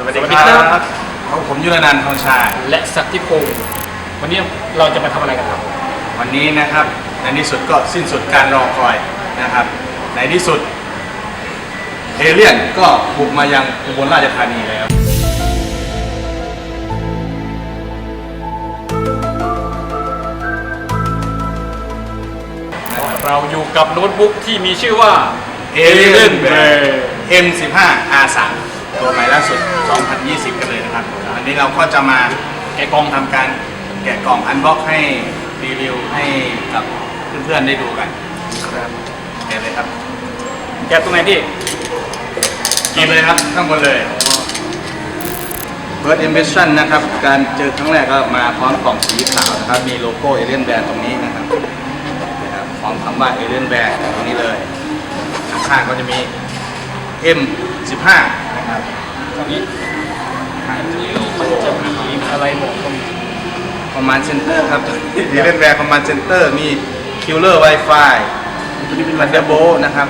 สวัสดีสวัสดีคครัรับบผมยุรนันท์ทองชา และสักทิพงศ์วันนี้เราจะมาทำอะไรกันครับ วันนี้นะครับ ในที่สุดก็สิ้นสุดการรอคอยนะครับ ในที่สุด เอเลี่ยนก็บุกมายังอุบลราชธานีแล้ว เราอยู่กับโน้ตบุ๊กที่มีชื่อว่า Alien Bear M15 R3 ตัวใหม่ล่าสุด 2020 กันเลยนะครับ อันนี้เราก็จะมาแกะกล่องทำการแกะกล่องอันบ็อกให้รีวิวให้กับเพื่อนๆได้ดูกันแกะเลยครับแกะตรงไหนพี่กินเลยครับข้างบนเลย First Impression นะครับ การเจอครั้งแรกก็มาพร้อมกล่องสีขาวนะครับ มีโลโก้ Alien Bear ตรงนี้นะครับนะครับพร้อมคำว่า Alien Bear ตรงนี้เลยข้างๆก็จะมี M15 นะครับตรงนี้อันนี้มันจะมีอะไรบอกตรงนี้ Command Center ครับ Alien Bear Command Center มี Killer Wi-Fi ตัวนี้เป็น Thunderbolt นะครับ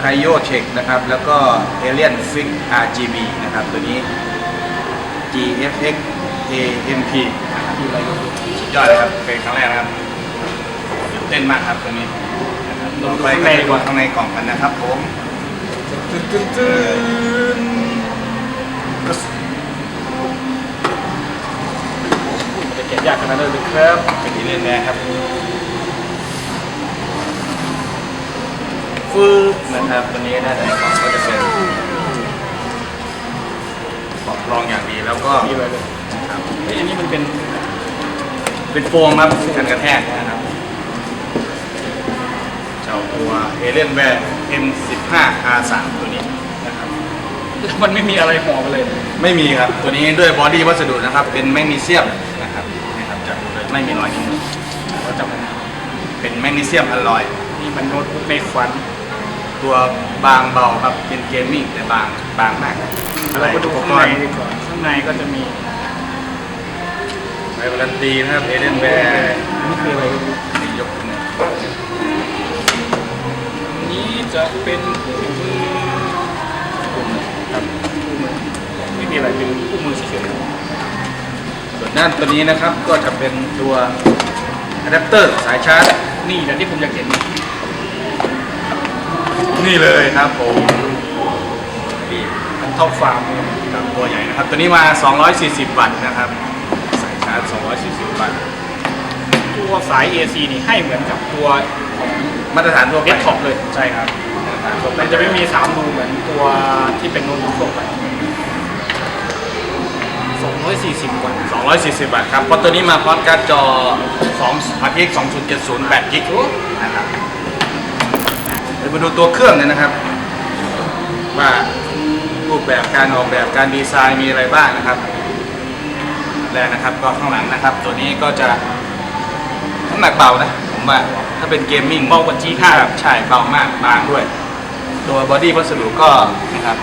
Cryo Tech นะครับ แล้วก็ Alien Fix RGB นะครับ ตัวนี้ GFX AMP นะครับมีอะไรอยู่สุดยอดเลยครับ เป็นครั้งแรกนะครับตื่นเต้นมากครับตัวนี้นะครับต่อไปก็จะดูข้างในกล่องกันนะครับผมตึ๊ดตึ๊ดตึ๊ดมัน จะแกะยากขนาดนั้นเลยครับเป็นดีเล่นแน่ครับฟืบนะครับตัวนี้ด้านในกล่องก็จะเป็นปอกรองอย่างดีแล้วก็มีอะไรเลยครับเฮ้ยอันนี้มันเป็น เป็นโฟมครับกันกระแทกนะครับ เจ้าตัวเอเลนแวร์ M15 R3 ตัวนี้นะครับมันไม่มีอะไรห่อมาเลย ไม่มีครับ ตัวนี้ด้วยบอดี้วัสดุนะครับ เป็นแมกนีเซียมนะครับนะครับจะดูเลยไม่มีรอยนิ้วมือเราจำมันเป็นแมกนีเซียมอลลอยนี่มันโน้ตบุ๊กในฝันตัวบางเบาครับเป็นเกมมิ่งแต่บางบางมากเราก็ดูอุปข้างกในรณ์ดีกว่าข้างในก็จะมีใบการันตีนะครับเอเลนแวร์นี่คืออะไรนี่ยกขึ้นมานี่ จะเป็นคู่มือครับคู่มือไม่มีอะไรเป็นคู่มือเฉยส่วนด้านตัวนี้นะครับก็จะเป็นตัวอะแดปเตอร์สายชาร์จๆนี่แหละที่ผมอยากเห็น นี่เลยครับผมนี่มันเท่าฟาร์มเลยครับตัวใหญ่นะครับ ตัวนี้มา 240 วัตต์นะครับ สายชาร์จ 240 วัตต์ตัวสาย AC นี่ให้เหมือนกับตัวมาตรฐานทั่วเดไปสก์ท็อปเลยใช่ครับ มาตรฐานทั่วไปมันจะไม่มี3รูเหมือนตัวที่เป็นโน้ตบุ๊กทั่วไป240กว่า240วัตต์ครับ เพราะตัวนี้มาพร้อมการ์ดจอ2 RTX 2070 8กิกนะครับเดี๋ยวมาดูตัวเครื่องเลยนะครับ ว่ารูปแบบการออกแบบการดีไซน์มีอะไรบ้างนะครับแรกนะครับก็ข้างหลังนะครับ ตัวนี้ก็จะน้ำหนักเบานะ ผมว่าถ้าเป็นเกมมิ่งเบากว่า G5 ครับใช่เบามากบางด้วย ตัวบอดี้วัสดุก็นะครับ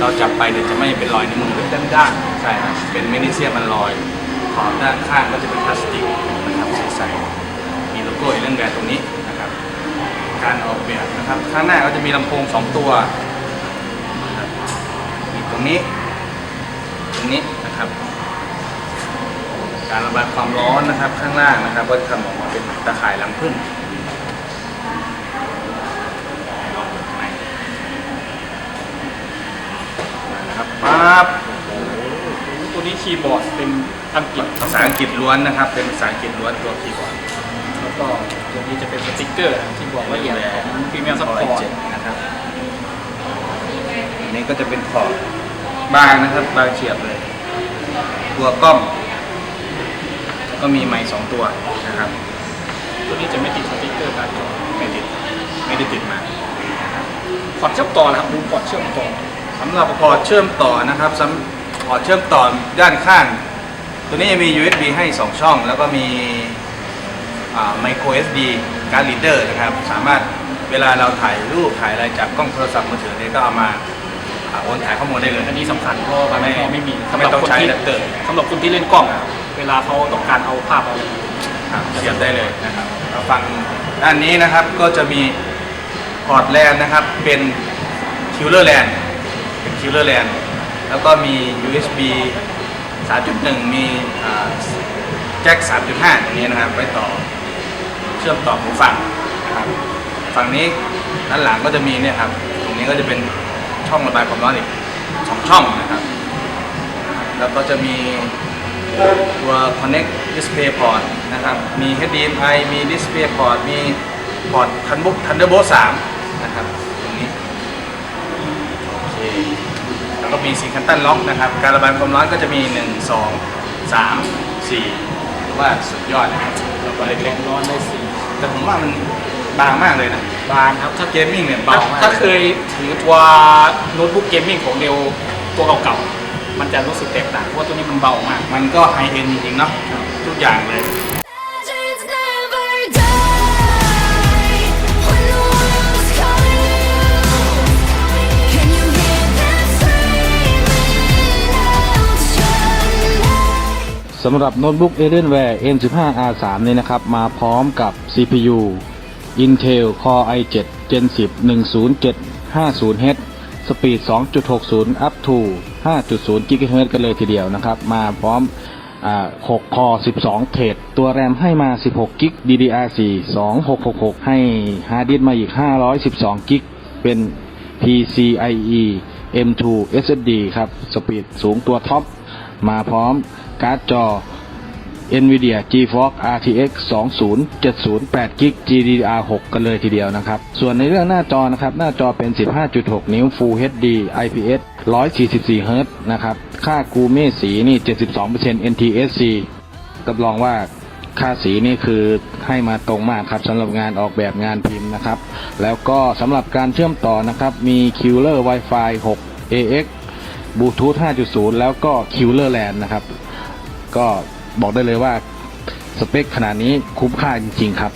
เราจับไปเนี่ยจะไม่เป็นรอยนิ้วมือเป็นด้านๆใช่ครับเป็นแมกนีเซียมมันลอยขอบด้านข้างก็จะเป็นพลาสติกนะครับใสๆมีโลโก้เอเลนแบร์ตรงนี้นะครับ การออกแบบนะครับข้างหน้าก็จะมีลำโพงสองตัวนะครับมีตรงนี้ ตรงนี้นะครับ การระบายความร้อนนะครับข้างล่างนะครับ ก็จะทำออกมาเป็นตะข่ายรังผึ้งลองเปิดข้างในนะครับปั๊บ ตัวนี้ คีย์บอร์ดเป็นอังกฤษภาษาอังกฤษล้วนนะครับ เป็นภาษาอังกฤษล้วนตัวคีย์บอร์ดแล้วก็ตัวนี้จะเป็นสติ๊กเกอร์ที่บอกละเอียดของพรีเมียมซัพพอร์ตนะครับอันนี้ก็จะเป็นขอบบางนะครับ บางเฉียบเลย ตัวกล้อง ก็มีไม้สองตัวนะครับ ตัวนี้จะไม่ติดสติ๊กเกอร์การ์ดจอไม่ติดไม่ได้ติดมาพอร์ตเชื่อมต่อนะครับดูพอร์ตเชื่อมต่อสำหรับพอร์ตเชื่อมต่อนะครับสำพ อร์ตเชื่อมต่อด้านข้าง ตัวนี้จะมี USB ให้ 2 ช่อง แล้วก็มีไมโคร SD การ์ดรีดเดอร์นะครับ สามารถเวลาเราถ่ายรูปถ่ายอะไรจากกล้องโทรศัพท์มือถือเนี่ยก็เอามาอ่าโอนถ่ายข้อมูลได้เลย อันนี้สำคัญเพราะว่าบางทีไม่มีไม่ต้องใช้ที่อะแดปเตอร์สำหรับคนที่เล่นกล้องอะเวลาเขาต้องการเอาภาพเอาอะไรครับเสียบได้เลยนะครับเราฟังด้านนี้นะครับก็จะมีพอร์ตแลนนะครับเป็นคิวเลอร์แลนเป็น Killer Land แล้ แล้วก็มี USB 3.1 มีแจ็ค 3.5อย่างนี้นะครับไว้ต่อเชื่อมต่อหูฟังนะครับฝั่งนี้ด้านหลังก็จะมีเนี่ยครับ ตรงนี้ก็จะเป็นช่องระบายความร้อนอีกสองช่องนะครับ แล้วก็จะมีตัว connect display port นะครับ มี HDMI มี display port มีพอร์ต Thunderbolt 3 นะครับ ตรงนี้ โอเค แล้ว ก็มีสีคันตันล็อกนะครับ การระบายความร้อนก็จะมี 1 2 3 4หรือว่าสุดยอดนะครับแล้วก็เล็กร้อนได้สี่ๆแต่ผมว่ามันบางมากเลยนะ บางครับถ้าเกมมิ่งเนี่ยถ้าเบามากถ้าเคยถือตัวโน้ตบุ๊กเกมมิ่งของเดลตัวเก่าๆ มันจะรู้สึกแตกต่างเพราะว่าตัวนี้มันเบามาก มันก็ไฮเอ็นจริงๆเนาะทุกอย่างเลย สำหรับโน้ตบุ๊ก Alienware M15R3 นี่นะครับ มาพร้อมกับ CPU Intel Core i7 Gen 10 10750H Speed 2.60 up to 5.0 GHz กันเลยทีเดียวนะครับ มาพร้อมอ6 Core 12 เทรดตัวแรมให้มา 16 กิก DDR4 2666 ให้ฮาร์ดดิสมาอีก 512 กิก เป็น PCIe M2 SSD ครับ สปีดสูงตัวท็อป มาพร้อม การ์ดจอ NVIDIA GeForce RTX 2070 8 g b GDDR6 กันเลยทีเดียวนะครับ ส่วนในเรื่องหน้าจอนะครับ หน้าจอเป็น 15.6 นิ้ว Full HD IPS 144 Hz นะครับ ค่ากูเม่สีนี่ 72% NTSC รับรองว่าค่าสีนี่คือให้มาตรงมากครับสำหรับงานออกแบบงานพิมพ์นะครับ แล้วก็สำหรับการเชื่อมต่อนะครับ มี Killer Wi-Fi 6 AX Bluetooth 5.0 แล้วก็ Killer LAN นะครับ ก็บอกได้เลยว่าสเปคขนาดนี้คุ้มค่าจริงๆครับ